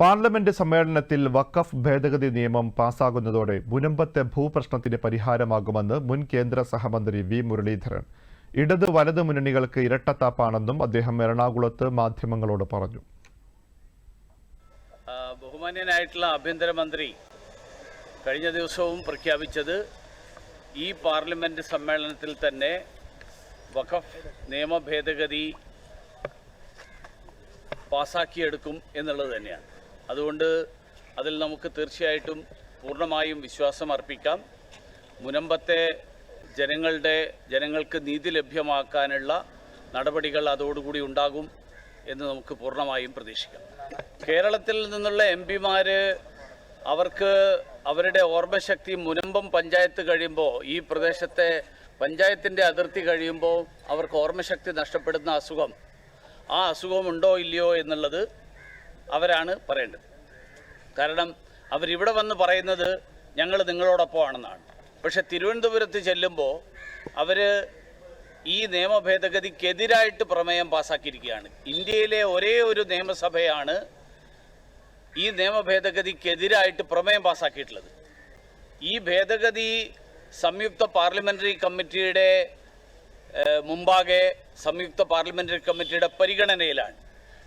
Parliament സമ്മേളനത്തിൽ വഖഫ് ഭേദഗതി നിയമം പാസാകുന്നതോടെ മുനമ്പത്തെ ഭൂപ്രശ്നത്തിന് പരിഹാരമാകുമെന്ന് മുൻ കേന്ദ്ര സഹമന്ത്രി വി മുരളീധരൻ. ഇടത് വലത് മുന്നണികൾക്ക് ഇരട്ടത്താപ്പാണെന്നും അദ്ദേഹം എറണാകുളത്ത് മാധ്യമങ്ങളോട് പറഞ്ഞു. ബഹുമാന്യനായിട്ടുള്ള ആഭ്യന്തരമന്ത്രി കഴിഞ്ഞ ദിവസവും പ്രഖ്യാപിച്ചത് ഈ പാർലമെന്റ് സമ്മേളനത്തിൽ തന്നെ വഖഫ് നിയമ ഭേദഗതി പാസാക്കിയെടുക്കും എന്നുള്ളത് തന്നെയാണ്. അതുകൊണ്ട് അതിൽ നമുക്ക് തീർച്ചയായിട്ടും പൂർണമായും വിശ്വാസം അർപ്പിക്കാം. മുനമ്പത്തെ ജനങ്ങളുടെ ജനങ്ങൾക്ക് നീതി ലഭ്യമാക്കാനുള്ള നടപടികൾ അതോടുകൂടി ഉണ്ടാകും എന്ന് നമുക്ക് പൂർണമായും പ്രതീക്ഷിക്കാം. കേരളത്തിൽ നിന്നുള്ള എം പിമാർ അവർക്ക് അവരുടെ ഓർമ്മശക്തി മുനമ്പം പഞ്ചായത്ത് കഴിയുമ്പോൾ ഈ പ്രദേശത്തെ പഞ്ചായത്തിന്റെ അതിർത്തി കഴിയുമ്പോൾ അവർക്ക് ഓർമ്മശക്തി നഷ്ടപ്പെടുന്ന അസുഖം ആ അസുഖമുണ്ടോ ഇല്ലയോ എന്നുള്ളത് അവരാണ് പറയേണ്ടത്. കാരണം അവരിവിടെ വന്ന് പറയുന്നത് ഞങ്ങൾ നിങ്ങളോടൊപ്പമാണെന്നാണ്. പക്ഷെ തിരുവനന്തപുരത്ത് ചെല്ലുമ്പോൾ അവർ ഈ നിയമ ഭേദഗതിക്കെതിരായിട്ട് പ്രമേയം പാസാക്കിയിരിക്കുകയാണ്. ഇന്ത്യയിലെ ഒരേ ഒരു നിയമസഭയാണ് ഈ നിയമ ഭേദഗതിക്കെതിരായിട്ട് പ്രമേയം പാസാക്കിയിട്ടുള്ളത്. ഈ ഭേദഗതി സംയുക്ത പാർലമെന്ററി കമ്മിറ്റിയുടെ മുമ്പാകെ സംയുക്ത പാർലമെന്ററി കമ്മിറ്റിയുടെ പരിഗണനയിലാണ്.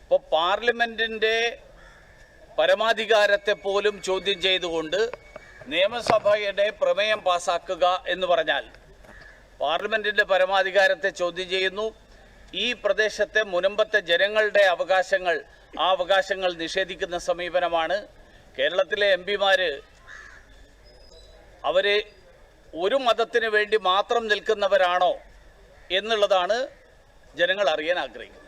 അപ്പോൾ പാർലമെന്റിന്റെ പരമാധികാരത്തെ പോലും ചോദ്യം ചെയ്തുകൊണ്ട് നിയമസഭയുടെ പ്രമേയം പാസാക്കുക എന്ന് പറഞ്ഞാൽ പാർലമെന്റിന്റെ പരമാധികാരത്തെ ചോദ്യം ചെയ്യുന്നു. ഈ പ്രദേശത്തെ മുനമ്പത്തെ ജനങ്ങളുടെ അവകാശങ്ങൾ ആ അവകാശങ്ങൾ നിഷേധിക്കുന്ന സമീപനമാണ്. കേരളത്തിലെ എം പിമാർ അവർ ഒരു മതത്തിന് വേണ്ടി മാത്രം നിൽക്കുന്നവരാണോ എന്നുള്ളതാണ് ജനങ്ങൾ അറിയാൻ ആഗ്രഹിക്കുന്നത്.